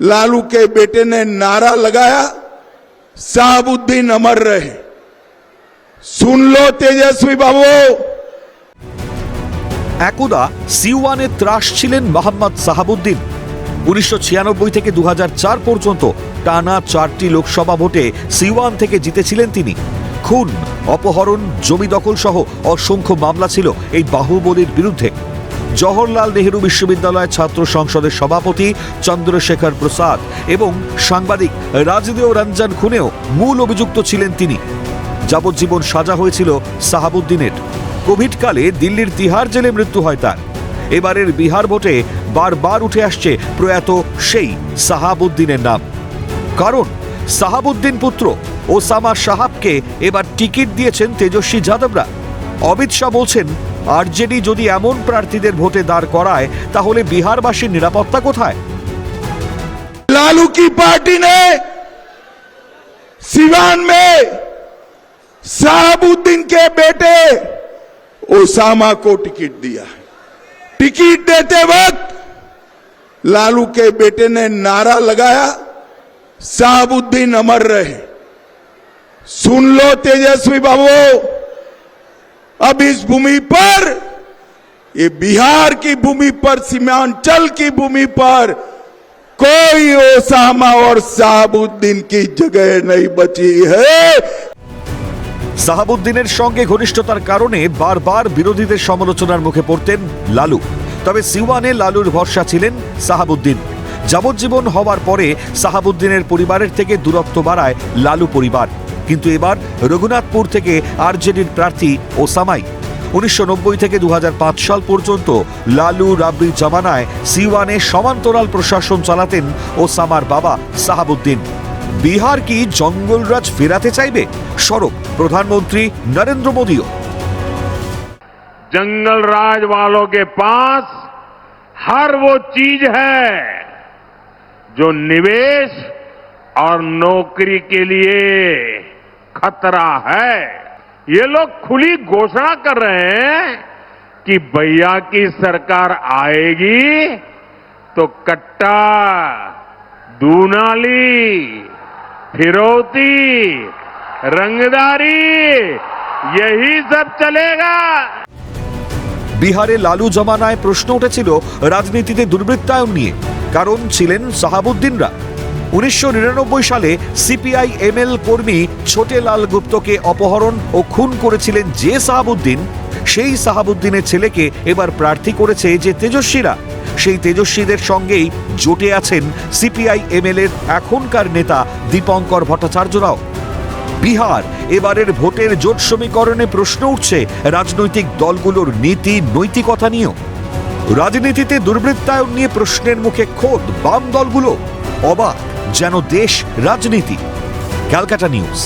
लालू के बेटे ने नारा लगाया साहबुद्दीन अमर रहे सुन लो तेजस्वी बाबू একদা সিওয়ানে ত্রাস ছিলেন মোহাম্মদ সাহাবুদ্দিন উনিশশো ছিয়ানব্বই থেকে দু পর্যন্ত টানা চারটি লোকসভা ভোটে সিওয়ান থেকে জিতেছিলেন তিনি খুন অপহরণ জমি দখল সহ অসংখ্য মামলা ছিল এই বাহুবলীর বিরুদ্ধে জওহরলাল নেহেরু বিশ্ববিদ্যালয় ছাত্র সংসদের সভাপতি চন্দ্রশেখর প্রসাদ এবং সাংবাদিক রাজদেও রঞ্জন খুনেও মূল অভিযুক্ত ছিলেন তিনি। যাবজ্জীবন সাজা হয়েছিল সাহাবুদ্দিনের। কোভিডকালে দিল্লির তিহার জেলে মৃত্যু হয় তার। এবারের বিহার ভোটে বারবার উঠে আসছে প্রয়াত সেই সাহাবুদ্দিনের নাম। কারণ সাহাবুদ্দিন পুত্র ওসামা সাহাবকে এবার টিকিট দিয়েছেন তেজস্বী যাদবরা। অমিত শাহ বলছেন আরজেডি যদি এমন প্রার্থীদের ভোটে দাঁড় করায় তাহলে বিহারবাসীর নিরাপত্তা কোথায় लालू की पार्टी ने सिवान में साहबुद्दीन के बेटे ओसामा को टिकट दिया टिकट देते वक्त लालू के बेटे ने नारा लगाया साहबुद्दीन अमर रहे सुन लो तेजस्वी बाबू अब इस भूमि पर ये बिहार की भूमि पर सीमांचल की भूमि पर कोई ओसामा और साहबुद्दीन की जगह नहीं बची है সাহাবুদ্দিনের সঙ্গে ঘনিষ্ঠতার কারণে বারবার বিরোধীদের সমালোচনার মুখে পড়তেন লালু তবে সিওয়ানে লালুর ভরসা ছিলেন সাহাবুদ্দিন যাবজ্জীবন হওয়ার পরে সাহাবুদ্দিনের পরিবারের থেকে দূরত্ব বাড়ায় লালু পরিবার কিন্তু এবার রঘুনাথপুর থেকে আরজেডির প্রার্থী ওসামাই উনিশশো নব্বই থেকে দু সাল পর্যন্ত লালু রাবড়ি জামানায় সিওয়ানে সমান্তরাল প্রশাসন চালাতেন ওসামার বাবা সাহাবুদ্দিন বিহার কি জঙ্গলরাজ ফেরাতে চাইবে সরব প্রধানমন্ত্রী নরেন্দ্র মোদীও जंगल राज वालों के पास हर वो चीज है जो निवेश और नौकरी के लिए खतरा है ये लोग खुली घोषणा कर रहे हैं कि भैया की सरकार आएगी तो कट्टा दूनाली फिरौती रंगदारी यही सब चलेगा বিহারে লালু জমানায় প্রশ্ন উঠেছিল রাজনীতিতে দুর্বৃত্তায়ন নিয়ে কারণ ছিলেন সাহাবুদ্দিনরা উনিশশো নিরানব্বই সালে সিপিআই এমএল কর্মী ছোটে লাল গুপ্তকে অপহরণ ও খুন করেছিলেন যে সাহাবুদ্দিন, সেই সাহাবুদ্দিনের ছেলেকে এবার প্রার্থী করেছে যে তেজস্বীরা। সেই তেজস্বীদের সঙ্গেই জোটে আছেন সিপিআই এমএল এর এখনকার নেতা দীপঙ্কর ভট্টাচার্যরাও। বিহার, এবারের ভোটের জোট সমীকরণে প্রশ্ন উঠছে রাজনৈতিক দলগুলোর নীতি, নৈতিকতা নিয়েও। রাজনীতিতে দুর্বৃত্তায়ন নিয়ে প্রশ্নের মুখে খোদ বাম দলগুলো। অবাক যেন দেশ রাজনীতি। ক্যালকাটা নিউজ।